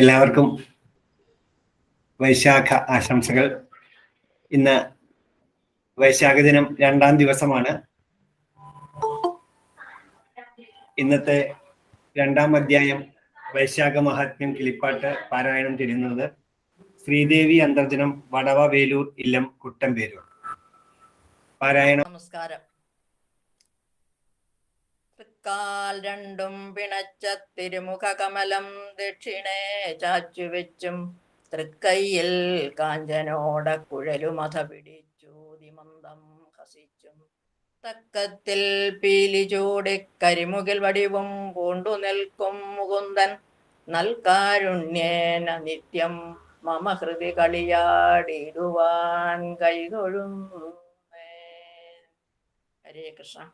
എല്ലാവർക്കും വൈശാഖ ആശംസകൾ. ഇന്ന് വൈശാഖ ദിനം രണ്ടാം ദിവസമാണ്. ഇന്നത്തെ രണ്ടാം അധ്യായം വൈശാഖ മഹാത്മ്യം കിളിപ്പാട്ട് പാരായണം തിരുന്നത് ശ്രീദേവി അന്തർജനം വടവ വേലൂർ ഇല്ലം കുട്ടമ്പേരൂർ. പാരായണം നമസ്കാരം. തൃക്കാൽ രണ്ടും പിണച്ച തിരുമുഖ കമലം ദക്ഷിണേ ചാച്ചുവെച്ചും തൃക്കൈയിൽ കാഞ്ചനോട കുഴലുമഥ പിടിച്ചു ദിമന്തം ഹസിച്ചും. തക്കത്തിൽ പീലി ചൂടി കരിമുകിൽ വടിവും പൂണ്ടു നിൽക്കും മുകുന്ദൻ. നൽകാരുണ്യേന നിത്യം മമ ഹൃദി കളിയാടിടുവാൻ കൈതൊഴുന്നു. ഹരേ കൃഷ്ണ.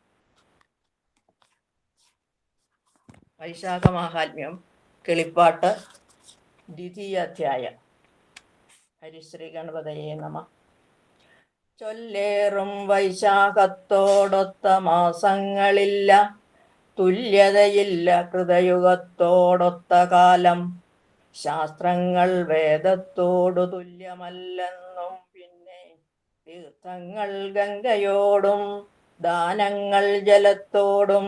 വൈശാഖ മഹാത്മ്യം കിളിപ്പാട്ട് ദ്വിതീയ അധ്യായം ഹരിശ്രീ ഗണപതയെ നമ. ചൊല്ലേറും വൈശാഖത്തോടൊത്ത മാസങ്ങളില്ല തുല്യതയില്ല കൃതയുഗത്തോടൊത്ത കാലം. ശാസ്ത്രങ്ങൾ വേദത്തോടു തുല്യമല്ലെന്നും പിന്നെ തീർത്ഥങ്ങൾ ഗംഗയോടും ദാനങ്ങൾ ജലത്തോടും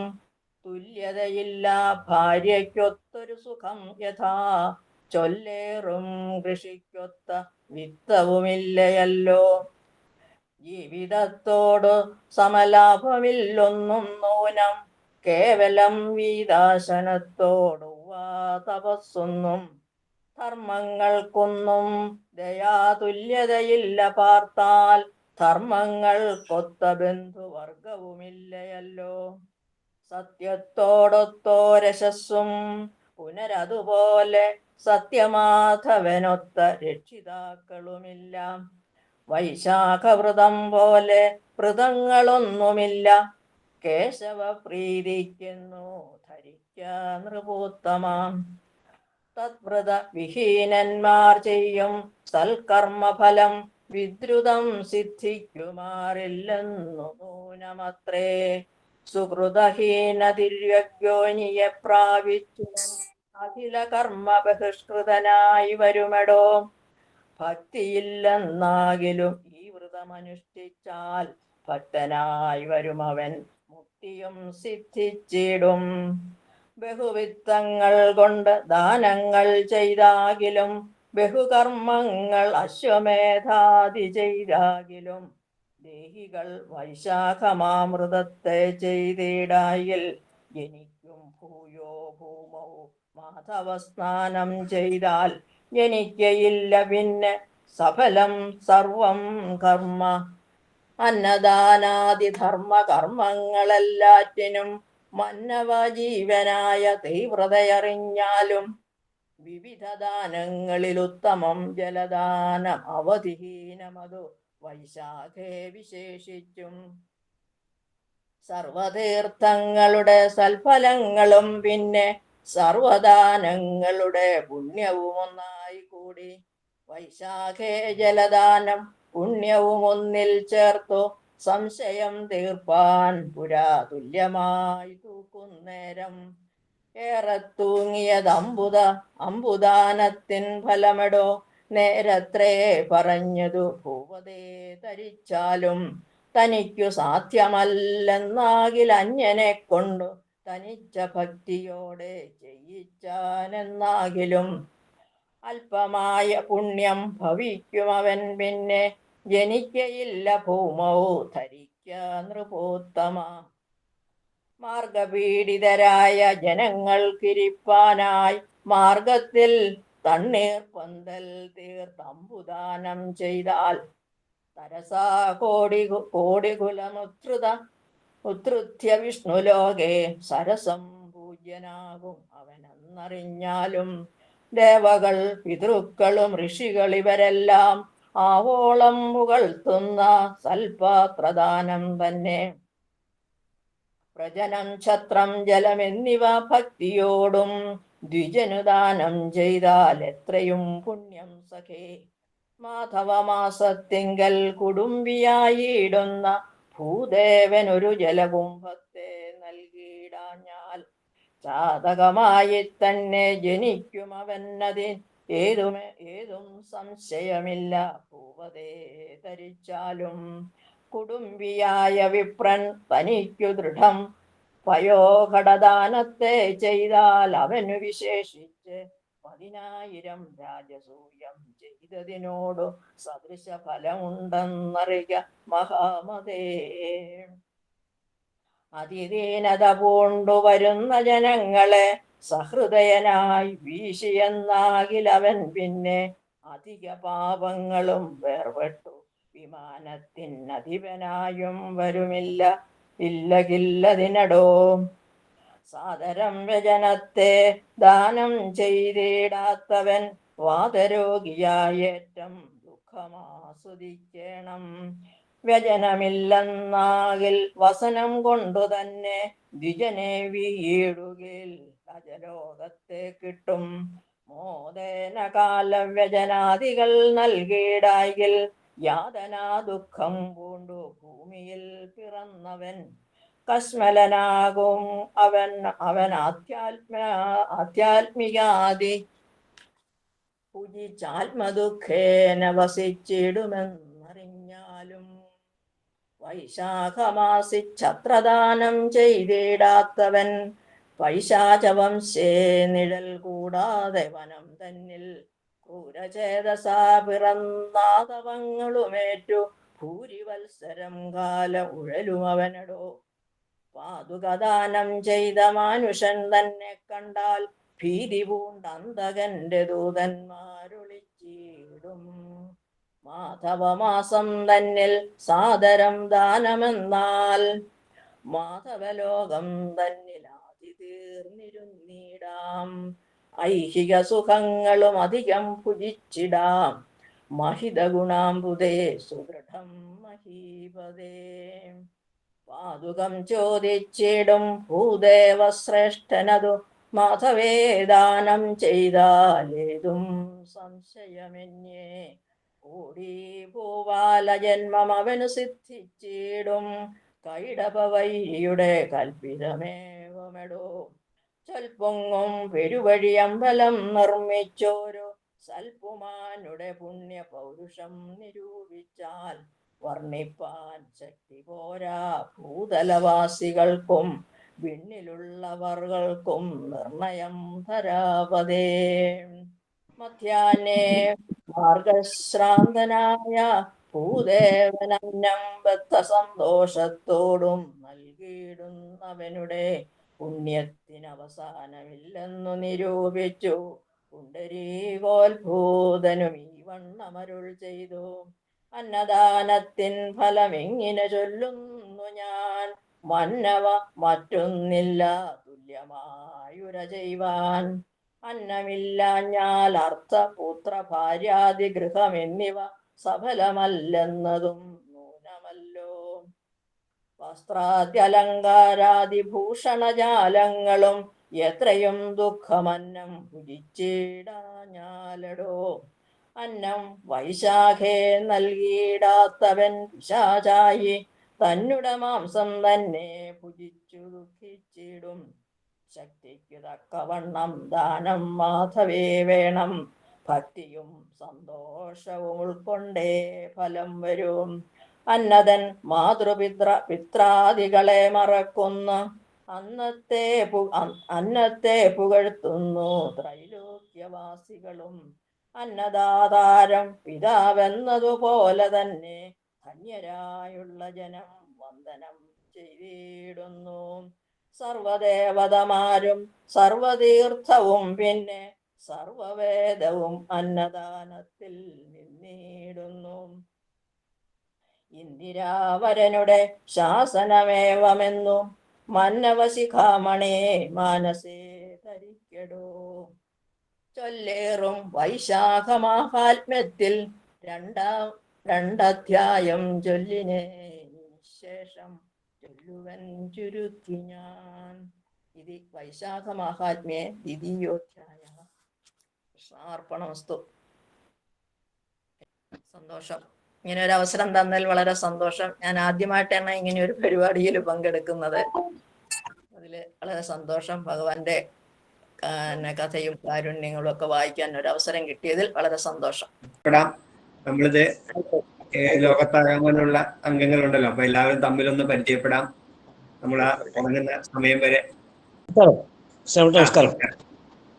തുല്യതയില്ല ഭാര്യയ്ക്കൊത്തൊരു സുഖം യഥാ. ചൊല്ലേറും കൃഷിക്കൊത്ത വിത്തവുമില്ലയല്ലോ. ജീവിതത്തോട് സമലാഭമില്ലൊന്നും നൂനം കേവലം വീതാശനത്തോടുവാ തപസ്സൊന്നും. ധർമ്മങ്ങൾക്കൊന്നും ദയാതുല്യതയില്ല പാർത്താൽ. ധർമ്മങ്ങൾ കൊത്ത ബന്ധുവർഗവുമില്ലയല്ലോ സത്യത്തോടൊത്തോരശസ്സും പുനരതുപോലെ സത്യമാധവനൊത്ത രക്ഷിതാക്കളുമില്ല. വൈശാഖവ്രതം പോലെ വ്രതങ്ങളൊന്നുമില്ല. കേശവ പ്രീതിക്കുന്നു ധരിക്ക നൃപോത്തമാം. തദ്വ്രത വിഹീനന്മാർ ചെയ്യും സൽക്കർമ്മഫലം വിദ്രുതം സിദ്ധിക്കുമാറില്ലെന്നു നൂനമത്രേ സുഹൃതഹീന ദിവ്യോനിയെ പ്രാപിച്ചു അഖില കർമ്മ ബഹിഷ്കൃതനായി വരുമെടോ. ഭക്തിയില്ലെന്നാകിലും ഈ വ്രതമനുഷ്ഠിച്ചാൽ ഭക്തനായി വരുമവൻ. മുക്തിയും സിദ്ധിച്ചിടും. ബഹുവിത്തങ്ങൾ കൊണ്ട് ദാനങ്ങൾ ചെയ്താകിലും ബഹുകർമ്മങ്ങൾ അശ്വമേധാദി ചെയ്താകിലും ദേഹികൾ വൈശാഖമാമൃതത്തെ ചെയ്തിടായിൽ എനിക്കും ഭൂയോ ഭൂമോ മാധവ സ്നാനം ചെയ്താൽ എനിക്കയില്ല പിന്നെ സഫലം സർവം കർമ്മ. അന്നദാനാദി ധർമ്മ കർമ്മങ്ങളെല്ലാറ്റിനും മന്നവ ജീവനായ തീവ്രതയറിഞ്ഞാലും വിവിധ ദാനങ്ങളിൽ ഉത്തമം ജലദാനം അവധിഹീനമതു വൈശാഖേ വിശേഷിച്ചും സർവതീർത്ഥങ്ങളുടെ സൽഫലങ്ങളും പിന്നെ സർവദാനങ്ങളുടെ പുണ്യവും ഒന്നായി കൂടി വൈശാഖേ ജലദാനം പുണ്യവും ഒന്നിൽ ചേർത്തു സംശയം തീർപ്പാൻ പുരാ തുല്യമായി തൂക്കുന്നേരം. ഏറെ തൂങ്ങിയത് അമ്പുത അമ്പുദാനത്തിൻ ഫലമെടോ നേരത്രേ പറഞ്ഞതു ഭൂപതേ ധരിച്ചാലും തനിക്കു സാധ്യമല്ലെന്നാകിൽ അന്യനെ കൊണ്ടു തനിച്ച ഭക്തിയോടെ ചെയ്യിച്ചാനെന്നാകിലും അല്പമായ പുണ്യം ഭവിക്കും അവൻ പിന്നെ ജനിക്കയില്ല ഭൂമോ ധരിക്ക നൃപോത്തമ. മാർഗപീഡിതരായ ജനങ്ങൾക്കിരിപ്പാനായി മാർഗത്തിൽ തണ്ണീർ പന്തൽ തീർത്തമ്പുദാനം ചെയ്താൽ തരസാ കോടി കോടികുലമുത്രുത ഉത്രുത്യ വിഷ്ണുലോകെ സരസം പൂജ്യനാകും അവനെന്നറിഞ്ഞാലും ദേവകൾ പിതൃക്കളും ഋഷികൾ ഇവരെല്ലാം ആവോളം പുകഴ്ത്തുന്ന സൽപാത്രദാനം തന്നെ. പ്രജനം ഛത്രം ജലം എന്നിവ ഭക്തിയോടും ദ്വിജനുദാനം ചെയ്താൽ എത്രയും പുണ്യം സഖേ. മാധവമാസത്തിങ്കൽ കുടുംബിയായിടുന്ന ഒരു ജലകുംഭത്തെ നൽകിയിടാഞ്ഞാൽ ജാതകമായി തന്നെ ജനിക്കും അവനതിൽ ഏതുമേ ഏതും സംശയമില്ല. ഭൂപതേ ധരിച്ചാലും കുടുംബിയായ വിപ്രൻ തനിക്കു ദൃഢം. പയോഘടദാനത്തെ ചെയ്താൽ അവനു വിശേഷിച്ച് പതിനായിരം രാജസൂയം ചെയ്തതിനോടു സദൃശ ഫലമുണ്ടെന്നറിയ മഹാമതേ. അതിദീനത പൂണ്ടു വരുന്ന ജനങ്ങളെ സഹൃദയനായി വീശിയെന്നാകിലവൻ പിന്നെ അധിക പാപങ്ങളും വേർപെട്ടു. വിമാനത്തിനധിപനായും വരുമില്ല ഇല്ലകില്ലതിനടോ. സാദരം വ്യജനത്തെ ദാനം ചെയ്തിടാത്തവൻ വാതരോഗിയായേറ്റം ദുഃഖമാസ്വദിക്കണം. വ്യജനമില്ലെന്നാകിൽ വസനം കൊണ്ടു തന്നെ ദ്വിജനെ വീടുകിൽ അജലോകത്തെ കിട്ടും. മോദേന കാലവ്യജനാദികൾ നൽകിയിടായിൽ യാതനാ ദുഃഖം പൂണ്ടു ഭൂമിയിൽ പിറന്നവൻ കശ്മലനാകും അവൻ അവൻ ആധ്യാത്മ ആധ്യാത്മികാദി. പൂജിച്ചാത്മദുഃഖേന വസിച്ചിടുമെന്നറിഞ്ഞാലും വൈശാഖമാസി ഛത്രദാനം ചെയ്തിടാത്തവൻ പൈശാചവംശേ നിഴൽ കൂടാതെ വനം തന്നിൽ ക്രൂരചേതസാ പിറന്നാതവങ്ങളുമേറ്റു ഭൂരിവത്സരം കാല ഉഴലും അവനടോ പാതുകദാനം ചെയ്ത മാനുഷൻ തന്നെ കണ്ടാൽ ഭീതി പൂണ്ടന്തകന്റെ ദൂതന്മാരൊളിച്ചിടും. മാധവമാസം തന്നിൽ സാദരം ദാനമെന്നാൽ മാധവലോകം തന്നിൽ ആദി തീർന്നിരുന്നിടാം. ഐഹിക സുഖങ്ങളും അധികം ഭുജിച്ചിടാം. മഹിത ഗുണാംബുദേ സുദൃഢം മഹീപദേ പാതുകം ചോദിച്ചിടും ഭൂദേവശ്രേഷ്ഠനതു മാധവേദാനം ചെയ്താലേതും സംശയമെന്നേ. കൂടി പൂവാല ജന്മം അവനു സിദ്ധിച്ചിടും കൈടപവൈരിയുടെ കൽപ്പിതമേവമെടോ. ചൊൽപ്പൊങ്ങും പെരുവഴി അമ്പലം നിർമ്മിച്ചോരു സൽപുമാനുടെ പുണ്യ പൗരുഷം നിരൂപിച്ചാൽ വർണിപ്പാൻ ശക്തി പോരാ ഭൂതലവാസികൾക്കും വിണ്ണിലുള്ളവർകൾക്കും നിർണയം ധരാപതേ മധ്യാനേ മാർഗശ്രാന്തനായ ഭൂദേവനം ബദ്ധ സന്തോഷത്തോടും നൽകിയിടുന്നവനുടെ പുണ്യത്തിന് അവസാനമില്ലെന്നു നിരൂപിച്ചു. പുണ്ടരീകോത്ഭൂതനും ഈ വണ്ണമരുൾ ചെയ്തു. അന്നദാനത്തിൻ ഫലമെങ്ങിനെ ചൊല്ലുന്നു ഞാൻ. മന്നവ മറ്റൊന്നില്ല തുല്യമായുര ചെയ്യുവാൻ അന്നമില്ലാഞ്ഞാൽ അർത്ഥ പുത്ര ഭാര്യാദി ഗൃഹം എന്നിവ സഫലമല്ലെന്നതും നൂനമല്ലോ വസ്ത്രാദ്യലങ്കാരാദി ഭൂഷണജാലങ്ങളും എത്രയും ദുഃഖമന്നം ഭുജിച്ചിടാഞ്ഞാലടോ അന്നം വൈശാഖേ നൽകിയിടാത്തവൻ പിശാചായി. തന്നുടെ മാംസം തന്നെ പുജിച്ചു ദുഃഖിച്ചിടും. ശക്തിക്കു തക്കവണ്ണം ദാനം മാധവേ വേണം. ഭക്തിയും സന്തോഷവും ഉൾക്കൊണ്ടേ ഫലം വരും. അന്നതൻ മാതൃപിത്ര പിത്രാദികളെ മറക്കുന്നു. അന്നത്തെ അന്നത്തെ പുകഴ്ത്തുന്നു ത്രൈലോക്യവാസികളും. അന്നദാതാരം പിതാവെന്നതുപോലെ തന്നെ ധന്യരായുള്ള ജനം വന്ദനം ചെയ്തിടുന്നു. സർവദേവതമാരും സർവതീർത്ഥവും പിന്നെ സർവവേദവും അന്നദാനത്തിൽ നിന്നിടുന്നു. ഇന്ദിരാവരനുടെ ശാസനമേവമെന്നു മന്നവശിഖാമണേ മാനസേ ധരിക്കടോ. ചൊല്ലേറും വൈശാഖമാഹാത്മ്യത്തിൽ രണ്ടാം രണ്ടധ്യായം ചൊല്ലിനേ ശേഷം ചൊല്ലുവൻ ചുരുക്കി ഞാൻ. ഇതി ഇത് വൈശാഖമാഹാത്മ്യേ ദ്വിതീയോധ്യായ. കൃഷ്ണാർപ്പണമസ്തു സന്തോഷം. ഇങ്ങനെ ഒരു അവസരം തന്നാൽ വളരെ സന്തോഷം. ഞാൻ ആദ്യമായിട്ടാണ് ഇങ്ങനെ ഒരു പരിപാടിയിൽ പങ്കെടുക്കുന്നത്. അതിൽ വളരെ സന്തോഷം ഭഗവാന്റെ പിന്നെ കഥയും കാരുണ്യങ്ങളും ഒക്കെ വായിക്കാൻ ഒരു അവസരം കിട്ടിയതിൽ വളരെ സന്തോഷം. നമ്മളിത് ഏഹ് ലോകത്താകമാനുള്ള അംഗങ്ങളുണ്ടല്ലോ അപ്പൊ എല്ലാവരും തമ്മിലൊന്ന് പരിചയപ്പെടാം. നമ്മൾ തുടങ്ങുന്ന സമയം വരെ. നമസ്കാരം.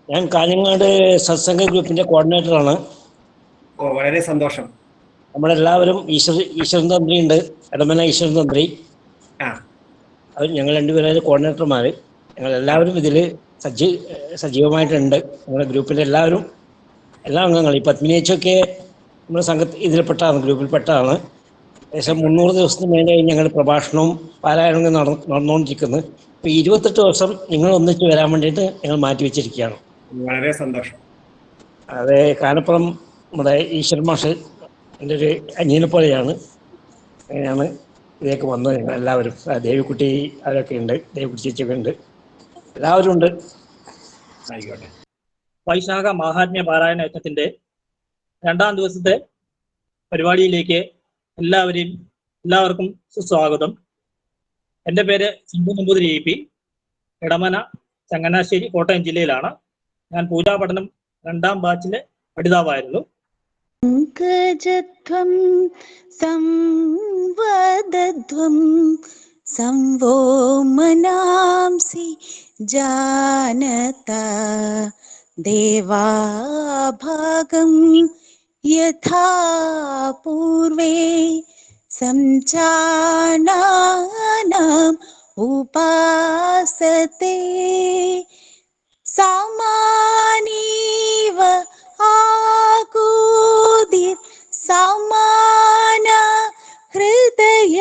ഞാൻ കാഞ്ഞങ്ങാട് സത്സംഗ ഗ്രൂപ്പിന്റെ കോർഡിനേറ്ററാണ്. ഓ വളരെ സന്തോഷം. നമ്മളെല്ലാവരും ഈശ്വർ ഈശ്വരൻ തന്ത്രി ഉണ്ട് എടമന ഈശ്വരൻ തന്ത്രി. ആ. അവർ ഞങ്ങൾ രണ്ടുപേരും കോർഡിനേറ്റർമാർ ഞങ്ങൾ എല്ലാവരും ഇതിൽ സജീ സജീവമായിട്ടുണ്ട്. നമ്മുടെ ഗ്രൂപ്പിലെ എല്ലാവരും എല്ലാ അംഗങ്ങളും. ഈ പത്മിനിയച്ചൊക്കെ നമ്മുടെ സംഘ ഇതിൽപ്പെട്ടതാണ് ഗ്രൂപ്പിൽപ്പെട്ടാണ് ഏകദേശം മുന്നൂറ് ദിവസത്തിന് മേലെ ഞങ്ങൾ പ്രഭാഷണവും പാരായണവും നട നടന്നുകൊണ്ടിരിക്കുന്നത് ഇപ്പം ഇരുപത്തെട്ട് ദിവസം നിങ്ങൾ ഒന്നിച്ച് വരാൻ വേണ്ടിയിട്ട് ഞങ്ങൾ മാറ്റി വെച്ചിരിക്കുകയാണ്. വളരെ സന്തോഷം. അതെ കാനപ്പുറം നമ്മുടെ ഈശ്വരൻ മാഷ് എന്റെ ഒരു അനിയനെ പോലെയാണ്. അങ്ങനെയാണ് ഇതിലേക്ക് വന്നത്. ഞങ്ങൾ എല്ലാവരും. ദേവിക്കുട്ടി അവരൊക്കെ ഉണ്ട്. ദേവിക്കുട്ടി ചേച്ചിയൊക്കെ ഉണ്ട്. എല്ലാവരും ഉണ്ട് ആയിക്കോട്ടെ. വൈശാഖ മഹാത്മ്യ പാരായണ യജ്ഞത്തിന്റെ രണ്ടാം ദിവസത്തെ പരിപാടിയിലേക്ക് എല്ലാവരെയും എല്ലാവർക്കും സുസ്വാഗതം. എന്റെ പേര് സിന്ധു നമ്പൂതിരി എ പി. ഇടമന ചങ്ങനാശ്ശേരി കോട്ടയം ജില്ലയിലാണ്. ഞാൻ പൂജാ പഠനം രണ്ടാം ബാച്ചിലെ പഠിതാവായിരുന്നു. സംവദധ്വം संवो मनांसि जानता। देवाभागं यथा पूर्वे सञ्चानानाम् उपासते। समानीव आकुदिर् समान ഹൃദയാനിവ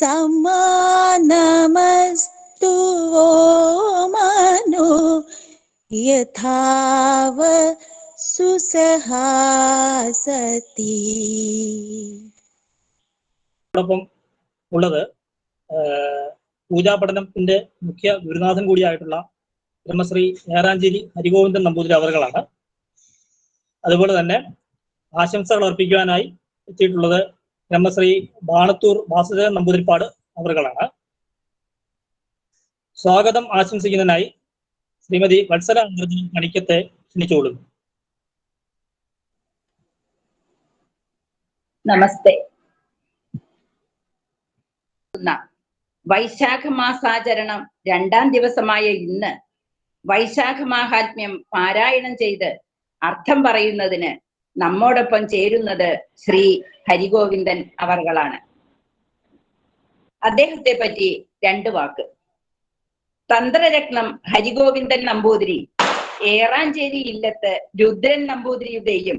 സമാനമസ്തു മനോ യഥാവ സുസഹാസതി. ഉള്ളത് പൂജാ പഠനത്തിന്റെ മുഖ്യ ഗുരുനാഥൻ കൂടിയായിട്ടുള്ള ബ്രഹ്മശ്രീ ഞാറാഞ്ചേരി ഹരിഗോവിന്ദൻ നമ്പൂതിരി അവറുകളാണ്. അതുപോലെ തന്നെ ആശംസകൾ അർപ്പിക്കുവാനായി എത്തിയിട്ടുള്ളത് ബ്രഹ്മശ്രീ ബാണത്തൂർ വാസുദേവൻ നമ്പൂതിരിപ്പാട് അവറുകളാണ് സ്വാഗതം ആശംസിക്കുന്നതിനായി ശ്രീമതി വത്സല അന്തർജന കണിക്കത്തെ ക്ഷണിച്ചുകൊള്ളുന്നു. നമസ്തേ. വൈശാഖ മാസാചരണം രണ്ടാം ദിവസമായ ഇന്ന് വൈശാഖ മാഹാത്മ്യം പാരായണം ചെയ്ത് അർത്ഥം പറയുന്നതിന് നമ്മോടൊപ്പം ചേരുന്നത് ശ്രീ ഹരിഗോവിന്ദൻ അവർകളാണ്. അദ്ദേഹത്തെ പറ്റി രണ്ട് വാക്ക്. തന്ത്രരത്നം ഹരിഗോവിന്ദൻ നമ്പൂതിരി ഏറാഞ്ചേരി ഇല്ലത്ത് രുദ്രൻ നമ്പൂതിരിയുടെയും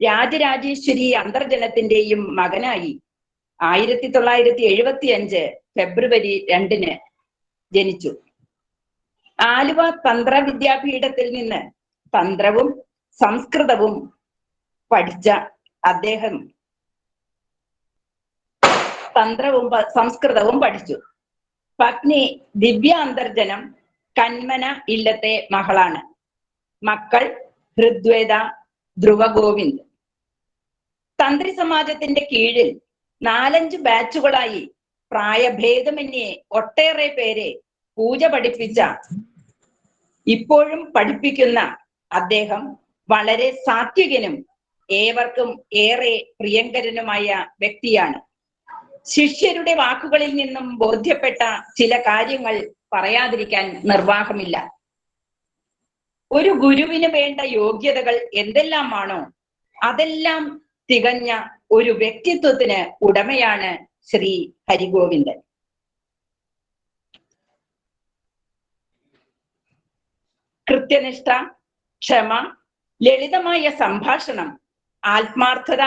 രാജരാജേശ്വരി അന്തർജനത്തിന്റെയും മകനായി ആയിരത്തി തൊള്ളായിരത്തി എഴുപത്തി അഞ്ച് ഫെബ്രുവരി രണ്ടിന് ജനിച്ചു. ആലുവ തന്ത്ര വിദ്യാപീഠത്തിൽ നിന്ന് തന്ത്രവും സംസ്കൃതവും പഠിച്ച അദ്ദേഹം തന്ത്രവും സംസ്കൃതവും പഠിച്ചു. പത്നി ദിവ്യ അന്തർജനം കന്മന ഇല്ലത്തെ മകളാണ്. മക്കൾ ഹൃദ്വേദ ധ്രുവഗോവിന്ദ്. തന്ത്രി സമാജത്തിന്റെ കീഴിൽ നാലഞ്ച് ബാച്ചുകളായി പ്രായഭേദമന്യേ ഒട്ടേറെ പേരെ പൂജ പഠിപ്പിച്ച ഇപ്പോഴും പഠിപ്പിക്കുന്ന അദ്ദേഹം വളരെ സാത്വികനും ഏവർക്കും ഏറെ പ്രിയങ്കരനുമായ വ്യക്തിയാണ്. ശിഷ്യരുടെ വാക്കുകളിൽ നിന്നും ബോധ്യപ്പെട്ട ചില കാര്യങ്ങൾ പറയാതിരിക്കാൻ നിർവാഹമില്ല. ഒരു ഗുരുവിന് വേണ്ട യോഗ്യതകൾ എന്തെല്ലാമാണോ അതെല്ലാം തികഞ്ഞ ഒരു വ്യക്തിത്വത്തിന് ഉടമയാണ് ശ്രീ ഹരിഗോവിന്ദൻ. കൃത്യനിഷ്ഠ ക്ഷമ ലളിതമായ സംഭാഷണം ആത്മാർത്ഥത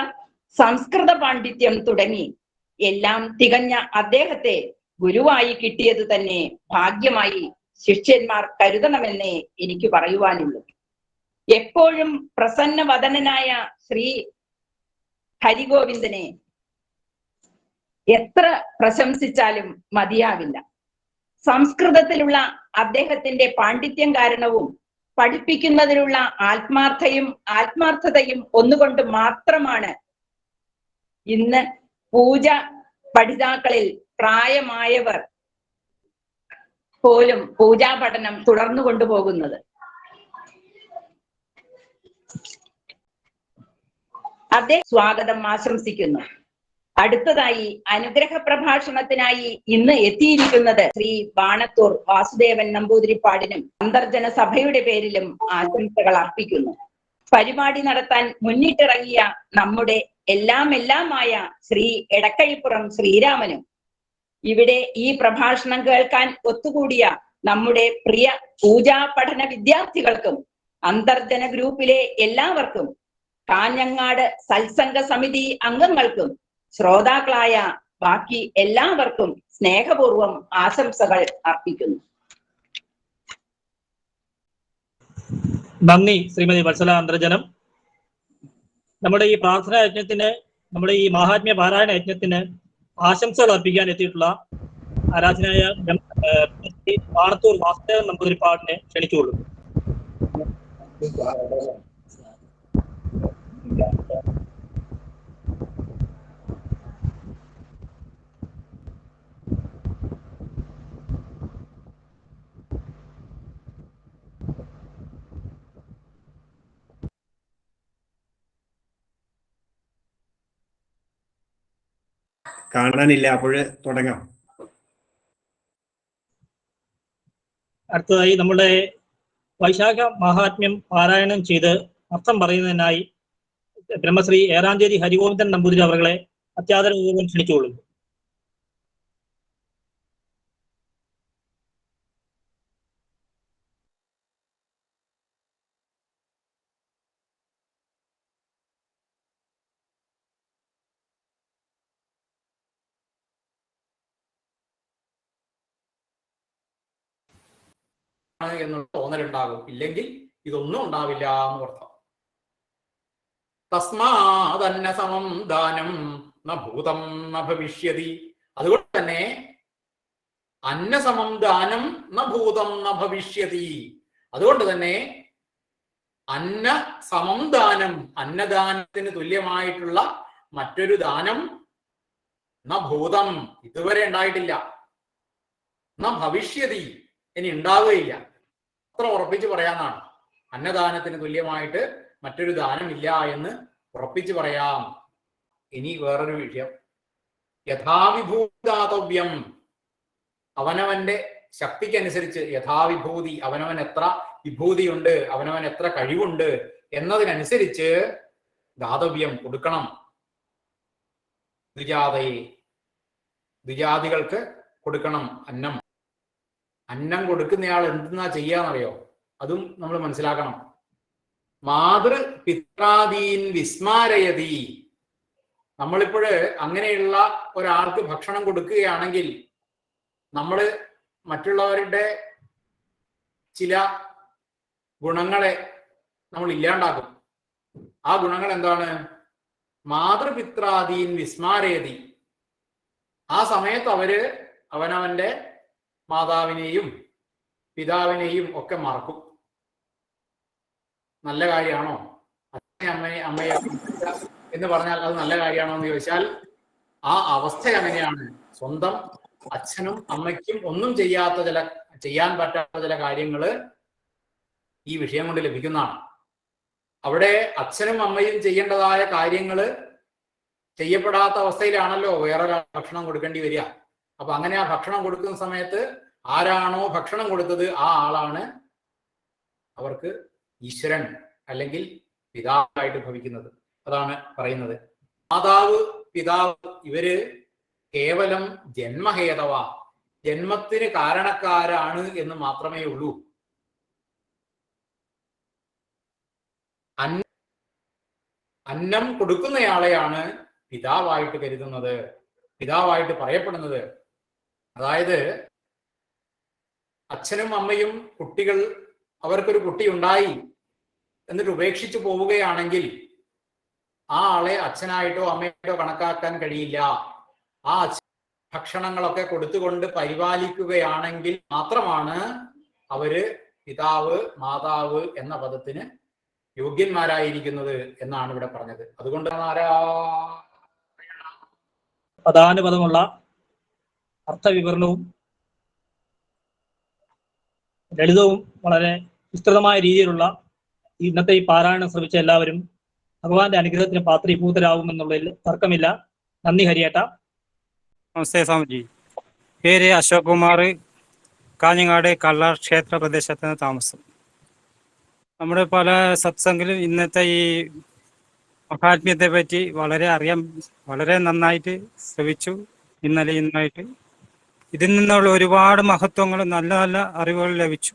സംസ്കൃത പാണ്ഡിത്യം തുടങ്ങി. എല്ലാം തികഞ്ഞ അദ്ദേഹത്തെ ഗുരുവായി കിട്ടിയത് തന്നെ ഭാഗ്യമായി ശിഷ്യന്മാർ കരുതണമെന്നേ എനിക്ക് പറയുവാനുള്ളൂ. എപ്പോഴും പ്രസന്ന വദനനായ ശ്രീ ഹരിഗോവിന്ദനെ എത്ര പ്രശംസിച്ചാലും മതിയാവില്ല. സംസ്കൃതത്തിലുള്ള അദ്ദേഹത്തിന്റെ പാണ്ഡിത്യം കാരണവും പഠിപ്പിക്കുന്നതിനുള്ള ആത്മാർത്ഥയും ആത്മാർത്ഥതയും ഒന്നുകൊണ്ട് മാത്രമാണ് ഇന്ന് പൂജ പഠിതാക്കളിൽ പ്രായമായവർ പോലും പൂജാ പഠനം തുടർന്നു കൊണ്ടുപോകുന്നത്. അതെ സ്വാഗതം ആശംസിക്കുന്നു. അടുത്തതായി അനുഗ്രഹ പ്രഭാഷണത്തിനായി ഇന്ന് എത്തിയിരിക്കുന്നത് ശ്രീ ബാണത്തൂർ വാസുദേവൻ നമ്പൂതിരിപ്പാടിനും അന്തർജന സഭയുടെ പേരിലും ആശംസകൾ അർപ്പിക്കുന്നു. പരിപാടി നടത്താൻ മുന്നിട്ടിറങ്ങിയ നമ്മുടെ എല്ലാം എല്ലാമായ ശ്രീ എടക്കഴിപ്പുറം ശ്രീരാമനും ഇവിടെ ഈ പ്രഭാഷണം കേൾക്കാൻ ഒത്തുകൂടിയ നമ്മുടെ പ്രിയ പൂജാ പഠന വിദ്യാർത്ഥികൾക്കും അന്തർജന ഗ്രൂപ്പിലെ എല്ലാവർക്കും കാഞ്ഞങ്ങാട് സത്സംഗ സമിതി അംഗങ്ങൾക്കും ശ്രോതാക്കളായ ബാക്കി എല്ലാവർക്കും സ്നേഹപൂർവം ആശംസകൾ അർപ്പിക്കുന്നു. നന്ദി ശ്രീമതി വത്സല അന്തർജനം. നമ്മുടെ ഈ പ്രാർത്ഥനാ യജ്ഞത്തിന് നമ്മുടെ ഈ മഹാത്മ്യ പാരായണ യജ്ഞത്തിന് ആശംസകൾ അർപ്പിക്കാൻ എത്തിയിട്ടുള്ള ആരാധനായ പാണത്തൂർ വാസുദേവൻ നമ്പൂതിരിപ്പാടിനെ ക്ഷണിച്ചുകൊള്ളും കാണാനില്ല അപ്പോൾ തുടങ്ങാം. അടുത്തതായി നമ്മുടെ വൈശാഖ മഹാത്മ്യം പാരായണം ചെയ്ത് അർത്ഥം പറയുന്നതിനായി ബ്രഹ്മശ്രീ ഏറാഞ്ചേരി ഹരിഗോവിന്ദൻ നമ്പൂതിരി അവരുടെ അത്യാദരപൂർവം ക്ഷണിച്ചുകൊള്ളുന്നു. ആണ് എന്നുള്ള തോന്നലുണ്ടാകും. ഇല്ലെങ്കിൽ ഇതൊന്നും ഉണ്ടാവില്ല എന്ന് അർത്ഥം. തസ്മാതന്ന സമം ദാനം ന ഭൂതം ന ഭവിഷ്യതി. അതുകൊണ്ട് തന്നെ അന്നസമം ദാനം ന ഭൂതം ന ഭവിഷ്യതി. അതുകൊണ്ട് തന്നെ അന്ന സമം ദാനം അന്നദാനത്തിന് തുല്യമായിട്ടുള്ള മറ്റൊരു ദാനം ന ഭൂതം ഇതുവരെ ഉണ്ടായിട്ടില്ല. ന ഭവിഷ്യതി ഇനി ഉണ്ടാവുകയില്ല. അത്ര ഉറപ്പിച്ച് പറയാന്നാണ് അന്നദാനത്തിന് തുല്യമായിട്ട് മറ്റൊരു ദാനമില്ല എന്ന് ഉറപ്പിച്ച് പറയാം. ഇനി വേറൊരു വിഷയം. യഥാവിഭൂതാതവ്യം. അവനവന്റെ ശക്തിക്കനുസരിച്ച് യഥാവിഭൂതി അവനവൻ എത്ര വിഭൂതിയുണ്ട് അവനവൻ എത്ര കഴിവുണ്ട് എന്നതിനനുസരിച്ച് ദാതവ്യം കൊടുക്കണം. ദ്വിജാതയെ ദ്വിജാതികൾക്ക് കൊടുക്കണം അന്നം. അന്നം കൊടുക്കുന്നയാൾ എന്തെന്നാ ചെയ്യാന്നറിയോ? അതും നമ്മൾ മനസ്സിലാക്കണം. മാതൃ പിത്രാദീൻ വിസ്മാരയതി. നമ്മളിപ്പോഴ് അങ്ങനെയുള്ള ഒരാൾക്ക് ഭക്ഷണം കൊടുക്കുകയാണെങ്കിൽ നമ്മൾ മറ്റുള്ളവരുടെ ചില ഗുണങ്ങളെ നമ്മൾ ഇല്ലാണ്ടാക്കും. ആ ഗുണങ്ങൾ എന്താണ്? മാതൃപിത്രാദീൻ വിസ്മാരയതി. ആ സമയത്ത് അവർ അവനവന്റെ മാതാവിനെയും പിതാവിനെയും ഒക്കെ മറക്കും. നല്ല കാര്യമാണോ? അച്ഛനെ അമ്മയെ അമ്മയെ എന്ന് പറഞ്ഞാൽ അത് നല്ല കാര്യമാണോ എന്ന് ചോദിച്ചാൽ ആ അവസ്ഥ എങ്ങനെയാണ് സ്വന്തം അച്ഛനും അമ്മയ്ക്കും ഒന്നും ചെയ്യാത്ത ചില ചെയ്യാൻ പറ്റാത്ത ചില കാര്യങ്ങൾ ഈ വിഷയം കൊണ്ട് ലഭിക്കുന്നതാണ്. അവിടെ അച്ഛനും അമ്മയും ചെയ്യേണ്ടതായ കാര്യങ്ങൾ ചെയ്യപ്പെടാത്ത അവസ്ഥയിലാണല്ലോ വേറൊരാൾ ഭക്ഷണം കൊടുക്കേണ്ടി വരിക. അപ്പൊ അങ്ങനെ ആ ഭക്ഷണം കൊടുക്കുന്ന സമയത്ത് ആരാണോ ഭക്ഷണം കൊടുത്തത് ആ ആളാണ് അവർക്ക് ഈശ്വരൻ അല്ലെങ്കിൽ പിതാവായിട്ട് ഭവിക്കുന്നത്. അതാണ് പറയുന്നത്. മാതാവ് പിതാവ് ഇവർ കേവലം ജന്മഹേതവ. ജന്മത്തിന് കാരണക്കാരാണ് എന്ന് മാത്രമേ ഉള്ളൂ. അന്ന അന്നം കൊടുക്കുന്നയാളെയാണ് പിതാവായിട്ട് കരുതുന്നത്. പിതാവായിട്ട് പറയപ്പെടുന്നത്. അതായത് അച്ഛനും അമ്മയും കുട്ടികൾ അവർക്കൊരു കുട്ടി ഉണ്ടായി എന്നിട്ട് ഉപേക്ഷിച്ചു പോവുകയാണെങ്കിൽ ആ ആളെ അച്ഛനായിട്ടോ അമ്മയായിട്ടോ കണക്കാക്കാൻ കഴിയില്ല. ആ അച്ഛൻ ഭക്ഷണങ്ങളൊക്കെ കൊടുത്തുകൊണ്ട് പരിപാലിക്കുകയാണെങ്കിൽ മാത്രമാണ് അവർ പിതാവ് മാതാവ് എന്ന പദത്തിന് യോഗ്യന്മാരായിരിക്കുന്നത് എന്നാണ് ഇവിടെ പറഞ്ഞത്. അതുകൊണ്ടാണ് ആരാ? പദാനുപദമുള്ള അർത്ഥവിവരണവും ലളിതവും വളരെ വിസ്തൃതമായ രീതിയിലുള്ള ഇന്നത്തെ ഈ പാരായണം ശ്രമിച്ച എല്ലാവരും ഭഗവാന്റെ അനുഗ്രഹത്തിന് പാത്രീഭൂതരാകുമെന്നുള്ളതിൽ തർക്കമില്ല. നന്ദി ഹരിയേട്ട. നമസ്തേ സ്വാമിജി. പേര് അശോക് കുമാർ കാഞ്ഞങ്ങാട് കള്ളാർ ക്ഷേത്ര പ്രദേശത്താണ് താമസം. നമ്മുടെ പല സത്സംഗിലും ഇന്നത്തെ ഈ മഹാത്മ്യത്തെ പറ്റി വളരെ അറിയാൻ വളരെ നന്നായിട്ട് ശ്രവിച്ചു ഇന്നലെ ഇന്നായിട്ട് ഇതിൽ നിന്നുള്ള ഒരുപാട് മഹത്വങ്ങൾ നല്ല നല്ല അറിവുകൾ ലഭിച്ചു.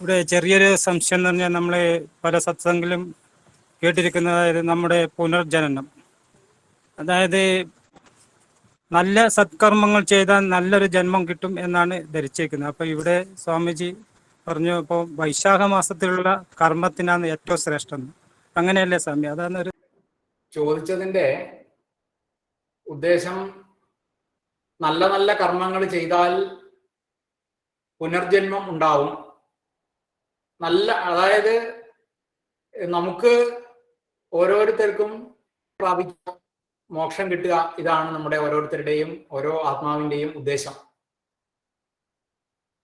ഇവിടെ ചെറിയൊരു സംശയം എന്ന് പറഞ്ഞാൽ നമ്മൾ പല സത്സംഗിലും കേട്ടിരിക്കുന്നതായത് നമ്മുടെ പുനർജനനം. അതായത് നല്ല സത്കർമ്മങ്ങൾ ചെയ്താൽ നല്ലൊരു ജന്മം കിട്ടും എന്നാണ് ധരിച്ചേക്കുന്നത് അപ്പൊ ഇവിടെ സ്വാമിജി പറഞ്ഞു ഇപ്പോൾ വൈശാഖ മാസത്തിലുള്ള കർമ്മത്തിനാണ് ഏറ്റവും ശ്രേഷ്ഠം. അങ്ങനെയല്ലേ സ്വാമി? അതാണ് ഒരു ചോദിച്ചതിന്റെ ഉദ്ദേശം നല്ല നല്ല കർമ്മങ്ങൾ ചെയ്താൽ പുനർജന്മം ഉണ്ടാവും. നല്ല അതായത് നമുക്ക് ഓരോരുത്തർക്കും പ്രാപിക്കുക മോക്ഷം കിട്ടുക ഇതാണ് നമ്മുടെ ഓരോരുത്തരുടെയും ഓരോ ആത്മാവിന്റെയും ഉദ്ദേശം.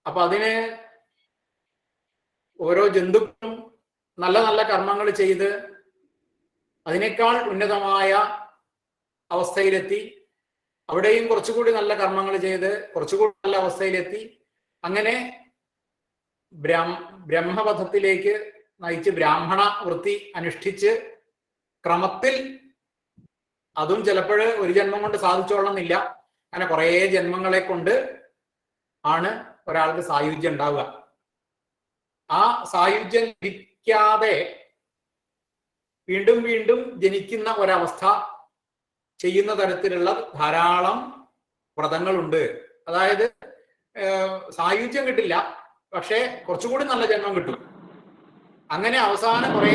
അപ്പൊ അതിന് ഓരോ ജന്തുക്കളും നല്ല നല്ല കർമ്മങ്ങൾ ചെയ്ത് അതിനേക്കാൾ ഉന്നതമായ അവസ്ഥയിലെത്തി അവിടെയും കുറച്ചുകൂടി നല്ല കർമ്മങ്ങൾ ചെയ്ത് കുറച്ചുകൂടി നല്ല അവസ്ഥയിലെത്തി. അങ്ങനെ ബ്രഹ്മ ബ്രഹ്മപഥത്തിലേക്ക് നയിച്ച് ബ്രാഹ്മണ വൃത്തി അനുഷ്ഠിച്ച് ക്രമത്തിൽ അതും ചിലപ്പോൾ ഒരു ജന്മം കൊണ്ട് സാധിച്ചോളണമെന്നില്ല. അങ്ങനെ കുറേ ജന്മങ്ങളെ കൊണ്ട് ആണ് ഒരാൾക്ക് സായുജ്യം ഉണ്ടാവുക. ആ സായുജ്യം ലഭിക്കാതെ വീണ്ടും വീണ്ടും ജനിക്കുന്ന ഒരവസ്ഥ ചെയ്യുന്ന തരത്തിലുള്ള ധാരാളം വ്രതങ്ങളുണ്ട്. അതായത് സായുജ്യം കിട്ടില്ല പക്ഷേ കുറച്ചുകൂടി നല്ല ജന്മം കിട്ടും. അങ്ങനെ അവസാനം കുറേ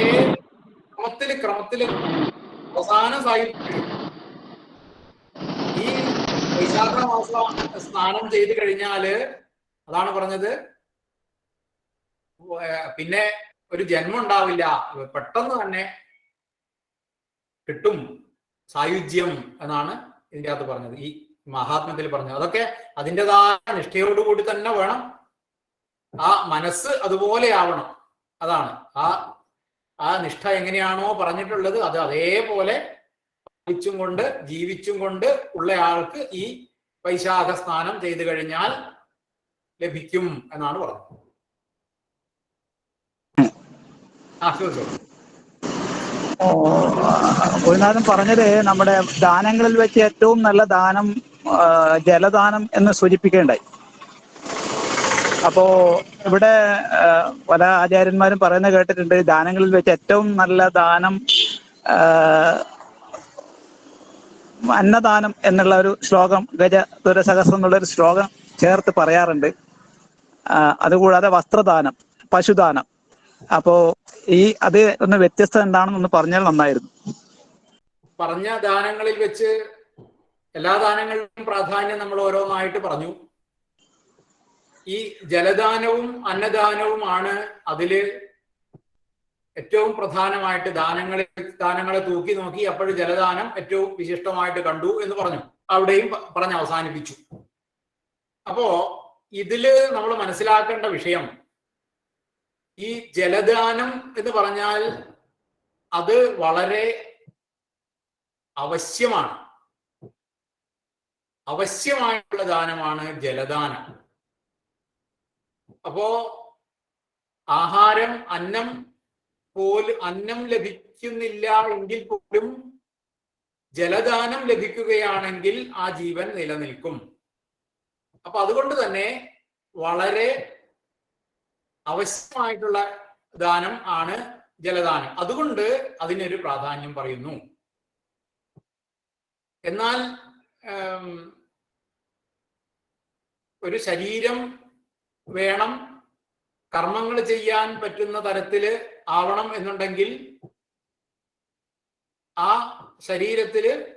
ക്രമത്തിൽ ക്രമത്തിൽ അവസാനം സായുജ്യം ഈ വൈശാഖ മാസം സ്നാനം ചെയ്ത് കഴിഞ്ഞാൽ അതാണ് പറഞ്ഞത് പിന്നെ ഒരു ജന്മം ഉണ്ടാവില്ല പെട്ടെന്ന് തന്നെ കിട്ടും. സായുജ്യം എന്നാണ് ഇതിന്റെ അകത്ത് പറഞ്ഞത്. ഈ മഹാത്മ്യത്തിൽ പറഞ്ഞത്. അതൊക്കെ അതിന്റെതായ നിഷ്ഠയോടുകൂടി തന്നെ വേണം. ആ മനസ്സ് അതുപോലെ ആവണം. അതാണ്. ആ ആ നിഷ്ഠ എങ്ങനെയാണോ പറഞ്ഞിട്ടുള്ളത് അത് അതേപോലെ പഠിച്ചും കൊണ്ട് ജീവിച്ചും കൊണ്ട് ഉള്ള ആൾക്ക് ഈ വൈശാഖ സ്നാനം ചെയ്തു കഴിഞ്ഞാൽ ലഭിക്കും എന്നാണ് പറഞ്ഞത്. ആ ചോദിച്ചോളൂ. ഗുരുനാഥൻ പറഞ്ഞത് നമ്മുടെ ദാനങ്ങളിൽ വെച്ച് ഏറ്റവും നല്ല ദാനം ജലദാനം എന്ന് സൂചിപ്പിക്കേണ്ടായി. അപ്പോ ഇവിടെ പല ആചാര്യന്മാരും പറയുന്നത് കേട്ടിട്ടുണ്ട് ദാനങ്ങളിൽ വെച്ച് ഏറ്റവും നല്ല ദാനം അന്നദാനം എന്നുള്ള ഒരു ശ്ലോകം ഗജ ദുരസഹസ്രം എന്നുള്ള ഒരു ശ്ലോകം ചേർത്ത് പറയാറുണ്ട്. അതുകൂടാതെ വസ്ത്രദാനം പശുദാനം. അപ്പോ ഈ അത് ഒന്ന് എന്താണെന്ന് ഒന്ന് പറഞ്ഞാൽ നന്നായിരുന്നു. പറഞ്ഞ ദാനങ്ങളിൽ വെച്ച് എല്ലാ ദാനങ്ങളിലും പ്രാധാന്യം നമ്മൾ ഓരോന്നായിട്ട് പറഞ്ഞു. ഈ ജലദാനവും അന്നദാനവുമാണ് അതിൽ ഏറ്റവും പ്രധാനമായിട്ട് ദാനങ്ങളെ ദാനങ്ങളെ തൂക്കി നോക്കി അപ്പോഴും ജലദാനം ഏറ്റവും വിശിഷ്ടമായിട്ട് കണ്ടു എന്ന് പറഞ്ഞു. അവിടെയും പറഞ്ഞ് അവസാനിപ്പിച്ചു. അപ്പോ ഇതിൽ നമ്മൾ മനസ്സിലാക്കേണ്ട വിഷയം ഈ ജലദാനം എന്ന് പറഞ്ഞാൽ അത് വളരെ അവശ്യമാണ്. അവശ്യമായിട്ടുള്ള ദാനമാണ് ജലദാനം. അപ്പോ ആഹാരം അന്നം പോലും അന്നം ലഭിക്കുന്നില്ല എങ്കിൽ പോലും ജലദാനം ലഭിക്കുകയാണെങ്കിൽ ആ ജീവൻ നിലനിൽക്കും. അപ്പൊ അതുകൊണ്ട് തന്നെ വളരെ അവശ്യമായിട്ടുള്ള ദാനം ആണ് ജലദാനം. അതുകൊണ്ട് അതിനൊരു പ്രാധാന്യം പറയുന്നു. എന്നാൽ ഒരു ശരീരം വേണം കർമ്മങ്ങൾ ചെയ്യാൻ പറ്റുന്ന തരത്തിൽ ആവണം എന്നുണ്ടെങ്കിൽ ആ ശരീരത്തിൽ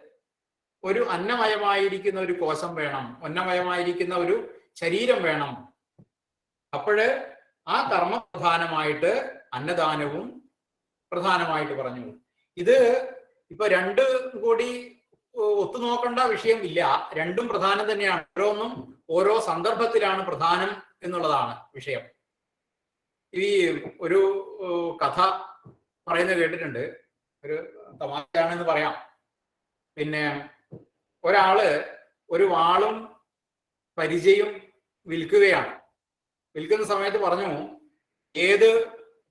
ഒരു അന്നമയമായിരിക്കുന്ന ഒരു കോശം വേണം അന്നമയമായിരിക്കുന്ന ഒരു ശരീരം വേണം. അപ്പോഴ് ആ കർമ്മ പ്രധാനമായിട്ട് അന്നദാനവും പ്രധാനമായിട്ട് പറഞ്ഞു. ഇത് ഇപ്പൊ രണ്ട് കൂടി ഒത്തുനോക്കേണ്ട വിഷയം ഇല്ല. രണ്ടും പ്രധാനം തന്നെയാണ്. ഓരോന്നും ഓരോ സന്ദർഭത്തിലാണ് പ്രധാനം എന്നുള്ളതാണ് വിഷയം. ഈ ഒരു കഥ പറയുന്നത് കേട്ടിട്ടുണ്ട്. ഒരു തമാശയാണെന്ന് പറയാം. പിന്നെ ഒരാൾ ഒരു വാളും പരിചയം വിൽക്കുകയാണ്. വിൽക്കുന്ന സമയത്ത് പറഞ്ഞു ഏത്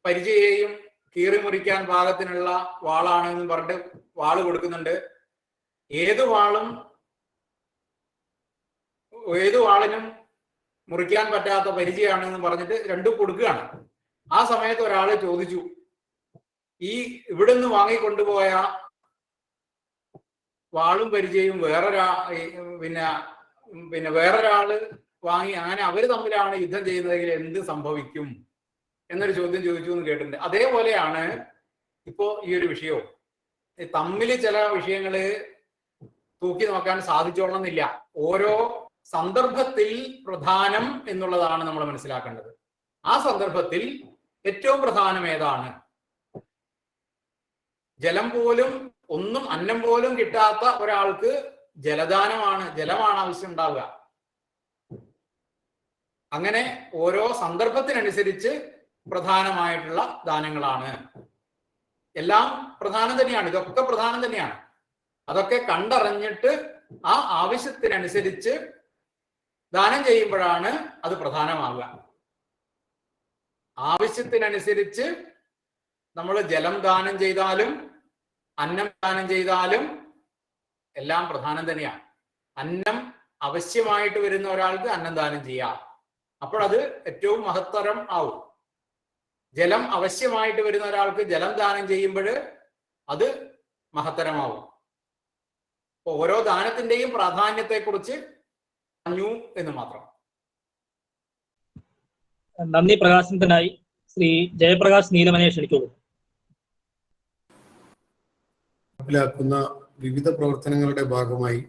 പരിചയെയും കീറി മുറിക്കാൻ പാകത്തിനുള്ള വാളാണ് എന്ന് പറഞ്ഞിട്ട് വാൾ കൊടുക്കുന്നുണ്ട്. ഏത് വാളും ഏത് വാളിനും മുറിക്കാൻ പറ്റാത്ത പരിചയമാണ് എന്ന് പറഞ്ഞിട്ട് രണ്ടും കൊടുക്കുകയാണ്. ആ സമയത്ത് ഒരാൾ ചോദിച്ചു ഈ ഇവിടുന്ന് വാങ്ങിക്കൊണ്ടുപോയ വാളും പരിചയവും വേറൊരാ പിന്നെ പിന്നെ വേറൊരാൾ വാങ്ങി അങ്ങനെ അവർ തമ്മിലാണ് യുദ്ധം ചെയ്യുന്നതെങ്കിൽ എന്ത് സംഭവിക്കും എന്നൊരു ചോദ്യം ചോദിച്ചു എന്ന് കേട്ടിട്ടുണ്ട്. അതേപോലെയാണ് ഇപ്പോ ഈ ഒരു വിഷയവും. ഈ തമ്മിൽ ചില വിഷയങ്ങൾ തൂക്കി നോക്കാൻ സാധിച്ചോളണമെന്നില്ല. ഓരോ സന്ദർഭത്തിൽ പ്രധാനം എന്നുള്ളതാണ് നമ്മൾ മനസ്സിലാക്കേണ്ടത്. ആ സന്ദർഭത്തിൽ ഏറ്റവും പ്രധാനം ഏതാണ്? ജലം പോലും ഒന്നും അന്നം പോലും കിട്ടാത്ത ഒരാൾക്ക് ജലദാനമാണ് ജലമാണ് ആവശ്യം ഉണ്ടാവുക. അങ്ങനെ ഓരോ സന്ദർഭത്തിനനുസരിച്ച് പ്രധാനമായിട്ടുള്ള ദാനങ്ങളാണ്. എല്ലാം പ്രധാനം തന്നെയാണ് ഇതൊക്കെ പ്രധാനം തന്നെയാണ്. അതൊക്കെ കണ്ടറിഞ്ഞിട്ട് ആ ആവശ്യത്തിനനുസരിച്ച് ദാനം ചെയ്യുമ്പോഴാണ് അത് പ്രധാനമാവുക. ആവശ്യത്തിനനുസരിച്ച് നമ്മൾ ജലം ദാനം ചെയ്താലും അന്നം ദാനം ചെയ്താലും എല്ലാം പ്രധാനം തന്നെയാണ്. അന്നം ആവശ്യമായിട്ട് വരുന്ന ഒരാൾക്ക് അന്നം ദാനം ചെയ്യാം. അപ്പോൾ അത് ഏറ്റവും മഹത്തരം ആവും. ജലം അവശ്യമായിട്ട് വരുന്ന ഒരാൾക്ക് ജലം ദാനം ചെയ്യുമ്പോൾ അത് മഹത്തരമാവും. അപ്പോൾ ഓരോ ദാനത്തിന്റെയും പ്രാധാന്യത്തെക്കുറിച്ച് പറഞ്ഞു എന്ന് മാത്രം. നന്ദി പ്രകാശനത്തിനായി ശ്രീ ജയപ്രകാശ് നീലമനെ ക്ഷണിക്കുന്നു. നടപ്പിലാക്കുന്ന വിവിധ പ്രവർത്തനങ്ങളുടെ ഭാഗമായി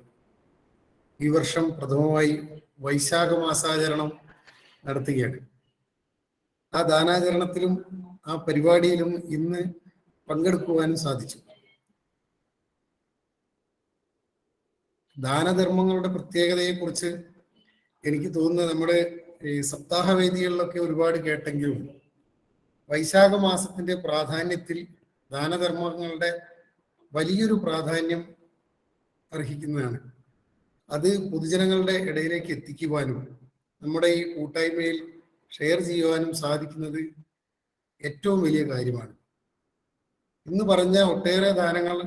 ഈ വർഷം പ്രഥമമായി വൈശാഖ മാസാചരണം നടത്തുകയാണ്. ആ ദാനാചരണത്തിലും ആ പരിപാടിയിലും ഇന്ന് പങ്കെടുക്കുവാനും സാധിച്ചു. ദാനധർമ്മങ്ങളുടെ പ്രത്യേകതയെക്കുറിച്ച് എനിക്ക് തോന്നുന്നത് നമ്മുടെ ഈ സപ്താഹവേദികളിലൊക്കെ ഒരുപാട് കേട്ടെങ്കിലും വൈശാഖ മാസത്തിന്റെ പ്രാധാന്യത്തിൽ ദാനധർമ്മങ്ങളുടെ വലിയൊരു പ്രാധാന്യം അർഹിക്കുന്നതാണ്. അത് പൊതുജനങ്ങളുടെ ഇടയിലേക്ക് എത്തിക്കുവാനും നമ്മുടെ ഈ കൂട്ടായ്മയിൽ ഷെയർ ചെയ്യുവാനും സാധിക്കുന്നത് ഏറ്റവും വലിയ കാര്യമാണ്. ഇന്ന് പറഞ്ഞ ഒട്ടേറെ ദാനങ്ങൾ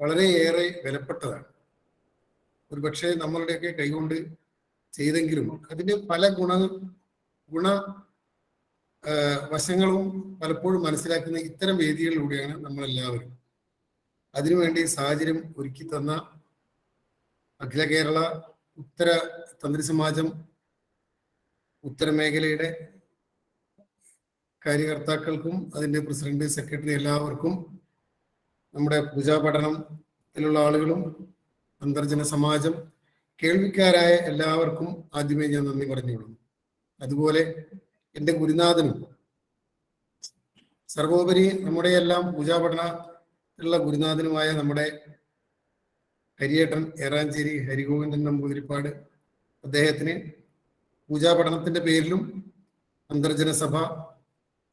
വളരെയേറെ വിലപ്പെട്ടതാണ്. ഒരുപക്ഷെ നമ്മളുടെയൊക്കെ കൈകൊണ്ട് ചെയ്തെങ്കിലും അതിന് പല ഗുണ ഗുണ വശങ്ങളും പലപ്പോഴും മനസ്സിലാക്കുന്ന ഇത്തരം വേദികളിലൂടെയാണ് നമ്മളെല്ലാവരും അതിനുവേണ്ടി സാഹചര്യം ഒരുക്കി തന്ന അഖില കേരള ഉത്തര തന്ത്രി സമാജം ഉത്തരമേഖലയുടെ കാര്യകർത്താക്കൾക്കും അതിന്റെ പ്രസിഡന്റ് സെക്രട്ടറി എല്ലാവർക്കും നമ്മുടെ പൂജാ പഠനത്തിലുള്ള ആളുകളും അന്തർജന സമാജം കേൾവിക്കാരായ എല്ലാവർക്കും ആദ്യമേ ഞാൻ നന്ദി പറഞ്ഞുകൊള്ളുന്നു അതുപോലെ എന്റെ ഗുരുനാഥനും സർവോപരി നമ്മുടെ എല്ലാം പൂജാ പഠനത്തിലുള്ള ഗുരുനാഥനുമായ നമ്മുടെ ഹരിയേട്ടൻ ഏറാഞ്ചേരി ഹരിഗോവിന്ദൻ നമ്പൂതിരിപ്പാട് അദ്ദേഹത്തിന് പൂജാ പഠനത്തിന്റെ പേരിലും അന്തർജന സഭ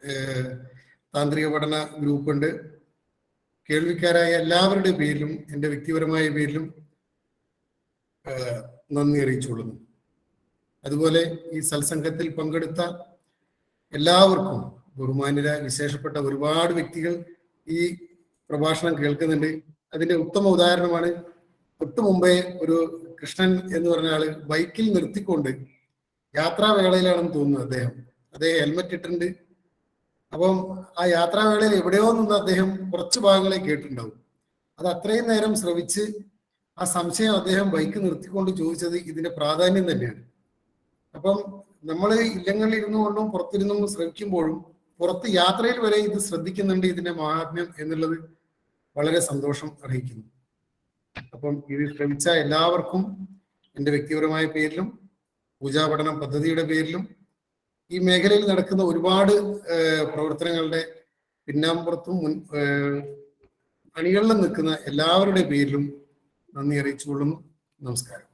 ഏഹ്, താന്ത്രിക പഠന ഗ്രൂപ്പുണ്ട്. കേൾവിക്കാരായ എല്ലാവരുടെ പേരിലും എന്റെ വ്യക്തിപരമായ പേരിലും നന്ദി അറിയിച്ചുകൊള്ളുന്നു. അതുപോലെ ഈ സത്സംഗത്തിൽ പങ്കെടുത്ത എല്ലാവർക്കും ബഹുമാന്യരായ വിശേഷപ്പെട്ട ഒരുപാട് വ്യക്തികൾ ഈ പ്രഭാഷണം കേൾക്കുന്നുണ്ട്. അതിന്റെ ഉത്തമ ഉദാഹരണമാണ് തൊട്ടു മുമ്പേ ഒരു കൃഷ്ണൻ എന്ന് പറഞ്ഞ ആൾ ബൈക്കിൽ നിർത്തിക്കൊണ്ട് യാത്രാവേളയിലാണെന്ന് തോന്നുന്നു അദ്ദേഹം. അദ്ദേഹം ഹെൽമെറ്റ് ഇട്ടിട്ടുണ്ട്. അപ്പം ആ യാത്രാവേളയിൽ എവിടെയോ നിന്ന് അദ്ദേഹം കുറച്ച് ഭാഗങ്ങളെ കേട്ടിട്ടുണ്ടാവും. അത് അത്രയും നേരം ശ്രവിച്ച് ആ സംശയം അദ്ദേഹം ബൈക്ക് നിർത്തിക്കൊണ്ട് ചോദിച്ചത് ഇതിന്റെ പ്രാധാന്യം തന്നെയാണ്. അപ്പം നമ്മൾ ഇല്ലങ്ങളിൽ ഇരുന്നു കൊണ്ടും പുറത്തിരുന്നു ശ്രമിക്കുമ്പോഴും പുറത്ത് യാത്രയിൽ വരെ ഇത് ശ്രദ്ധിക്കുന്നുണ്ട് ഇതിന്റെ മഹാത്മ്യം എന്നുള്ളത് വളരെ സന്തോഷം അറിയിക്കുന്നു അപ്പം ഇത് ശ്രമിച്ച എല്ലാവർക്കും എന്റെ വ്യക്തിപരമായ പേരിലും പൂജാ പഠനം പദ്ധതിയുടെ പേരിലും ഈ മേഖലയിൽ നടക്കുന്ന ഒരുപാട് പ്രവർത്തനങ്ങളുടെ പിന്നാമ്പുറത്തും മുൻ അണികളിലും നിൽക്കുന്ന എല്ലാവരുടെ പേരിലും നന്ദി അറിയിച്ചുകൊള്ളുന്നു. നമസ്കാരം.